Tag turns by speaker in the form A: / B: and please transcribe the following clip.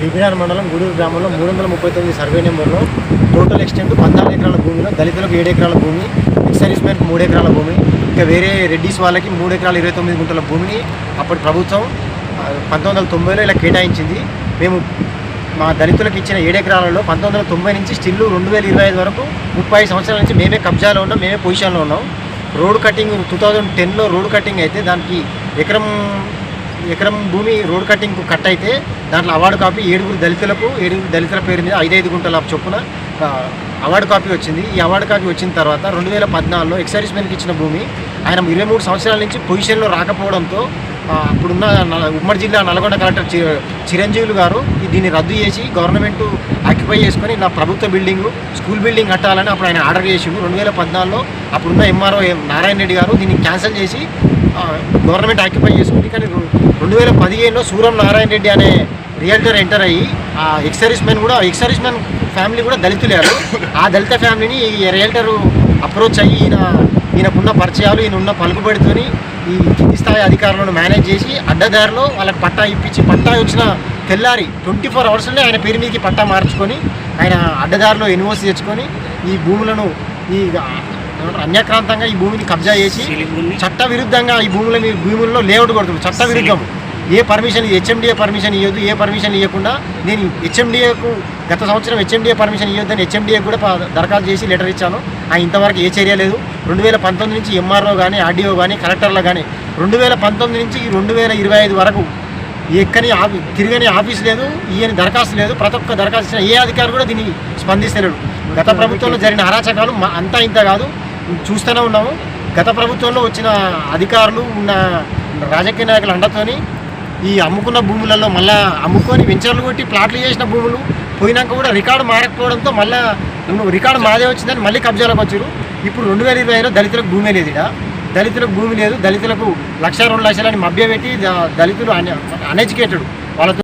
A: BBR మండలం గూడూరు గ్రామంలో మూడు వందల ముప్పై తొమ్మిది సర్వే నెంబర్లో టోటల్ ఎక్స్టెంట్ పద్నాలుగు ఎకరాల భూమిలో దళితులకు ఏడు ఎకరాల భూమి ఎక్సైజ్ మ్యాన్కి మూడు ఎకరాల భూమి ఇంకా వేరే రెడ్డిస్ వాళ్ళకి మూడు ఎకరాల ఇరవై తొమ్మిది గుంటల భూమిని అప్పటి ప్రభుత్వం పంతొమ్మిది వందల తొంభైలో ఇలా కేటాయించింది. మేము మా దళితులకు ఇచ్చిన ఏడు ఎకరాలలో పంతొమ్మిది వందల తొంభై నుంచి స్టిల్ రెండు వేల ఇరవై ఐదు వరకు ముప్పై ఐదు సంవత్సరాల నుంచి మేమే కబ్జాలో ఉన్నాం మేమే పొజిషన్లో ఉన్నాం. రోడ్ కటింగ్ టూ థౌజండ్ టెన్లో రోడ్ కటింగ్ అయితే దానికి ఎకరం ఎకరం భూమి రోడ్ కటింగ్ కట్ అయితే దాంట్లో అవార్డు కాపీ ఏడుగురు దళితులకు ఏడుగురు దళితుల పేరు మీద ఐదైదు గుంటల చొప్పున అవార్డు కాపీ వచ్చింది. ఈ అవార్డు కాపీ వచ్చిన తర్వాత రెండు వేల పద్నాలుగులో ఎక్సైజ్ మెన్కి ఇచ్చిన భూమి ఆయన ఇరవై మూడు సంవత్సరాల నుంచి పొజిషన్లో రాకపోవడంతో అప్పుడున్న ఉమ్మడి జిల్లా నల్గొండ కలెక్టర్ చి చిరంజీవులు గారు దీన్ని రద్దు చేసి గవర్నమెంట్ ఆక్యుపై చేసుకొని నా ప్రభుత్వ బిల్డింగ్ స్కూల్ బిల్డింగ్ కట్టాలని అప్పుడు ఆయన ఆర్డర్ చేసి రెండు వేల పద్నాలుగులో అప్పుడున్న ఎంఆర్ఓ నారాయణ రెడ్డి గారు దీన్ని క్యాన్సిల్ చేసి గవర్నమెంట్ ఆక్యుపై చేసుకుంది. కానీ రెండు వేల పదిహేనులో సూరం నారాయణ రెడ్డి అనే రియల్టర్ ఎంటర్ అయ్యి ఆ ఎక్సర్విస్ మెన్ కూడా ఎక్సర్విస్ మెన్ ఫ్యామిలీ కూడా దళితులేరు. ఆ దళిత ఫ్యామిలీని ఈ రియల్టర్ అప్రోచ్ అయ్యి ఈయన ఈయనకున్న పరిచయాలు ఈయన ఉన్న పలుకుబడితోని ఈ కింది స్థాయి అధికారులను మేనేజ్ చేసి అడ్డదారిలో వాళ్ళకి పట్టా ఇప్పించి పట్టా వచ్చిన తెల్లారి ట్వంటీ ఫోర్ అవర్స్లోనే ఆయన పేరు మీదకి పట్టా మార్చుకొని ఆయన అడ్డదారిలో ఎన్ఓసి తెచ్చుకొని ఈ భూములను ఈ అన్యాక్రాంతంగా ఈ భూమిని కబ్జా చేసి చట్ట విరుద్ధంగా ఈ భూముల మీ భూముల్లో లేఅవుట్ కొడుతుంది చట్ట విరుద్ధం ఏ పర్మిషన్ హెచ్ఎండిఏ పర్మిషన్ ఇవ్వద్దు ఏ పర్మిషన్ ఇవ్వకుండా నేను హెచ్ఎండిఏకు గత సంవత్సరం హెచ్ఎండిఏ పర్మిషన్ ఇవ్వద్దని హెచ్ఎండిఏ కూడా దరఖాస్తు చేసి లెటర్ ఇచ్చాను. ఆ ఇంతవరకు ఏ చర్య లేదు. రెండు వేల పంతొమ్మిది నుంచి ఎంఆర్ఓ కానీ ఆర్డీఓ కానీ కలెక్టర్లో కానీ రెండు వేల పంతొమ్మిది నుంచి రెండు వేల ఇరవై ఐదు వరకు ఎక్కని ఆఫీ తిరగని ఆఫీస్ లేదు ఈయన దరఖాస్తు లేదు. ప్రతి ఒక్క దరఖాస్తు ఏ అధికారి కూడా దీన్ని స్పందిస్తలేడు. గత ప్రభుత్వంలో జరిగిన అరాచకాలు అంతా ఇంత కాదు. చూస్తూనే ఉన్నాము. గత ప్రభుత్వంలో వచ్చిన అధికారులు ఉన్న రాజకీయ నాయకుల అండతోని ఈ అమ్ముకున్న భూములలో మళ్ళా అమ్ముకొని వెంచర్లు కొట్టి ప్లాట్లు చేసిన భూములు పోయినాక కూడా రికార్డు మారకపోవడంతో మళ్ళా రికార్డు మాదే వచ్చిందని మళ్ళీ కబ్జాలకు వచ్చారు ఇప్పుడు రెండు వేల ఇరవై ఐదులో దళితులకు భూమి లేదు ఈడ దళితులకు భూమి లేదు. దళితులకు లక్ష రెండు లక్షలని మభ్యపెట్టి పెట్టి దళితులు అన్ అన్ఎడ్యుకేటెడ్ వాళ్ళతో